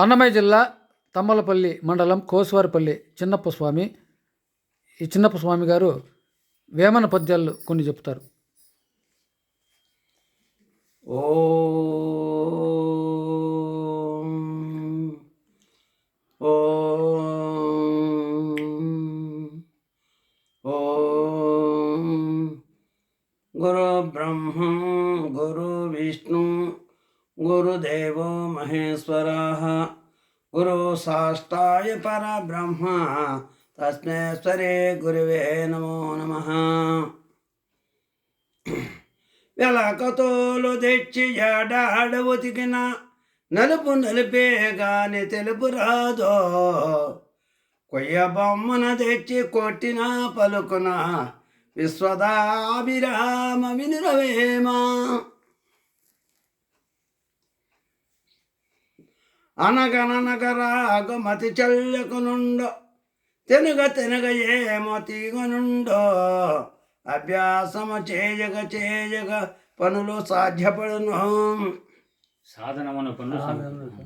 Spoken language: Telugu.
అన్నమయ్య జిల్లా తమ్మలపల్లి మండలం కోసువారిపల్లి చిన్నప్ప స్వామి. ఈ చిన్నప్ప స్వామి గారు వేమన పద్యాలు కొన్ని చెప్తారు. ఓ గురు బ్రహ్మ గురు విష్ణు గురుదేవో మహేశ్వర గురు సాష్టాయ పరబ్రహ్మ తస్మేశ్వరే గురువే నమో నమ వెలకతోలు తెచ్చి ఎడాడ ఉతికిన నలుపు నలిపే గాని తెలుపు రాదో. కొయ్య బొమ్మన తెచ్చి కొట్టిన పలుకున విశ్వదాభిరామ వినురవేమా. అనగననగరాగ మతి చెల్లకునుండో తెనుగ తెనుగ ఏమో తీగనుండో అభ్యాసము చేయగ చేయగ పనులు సాధ్యపడును. సాధనమున పనులు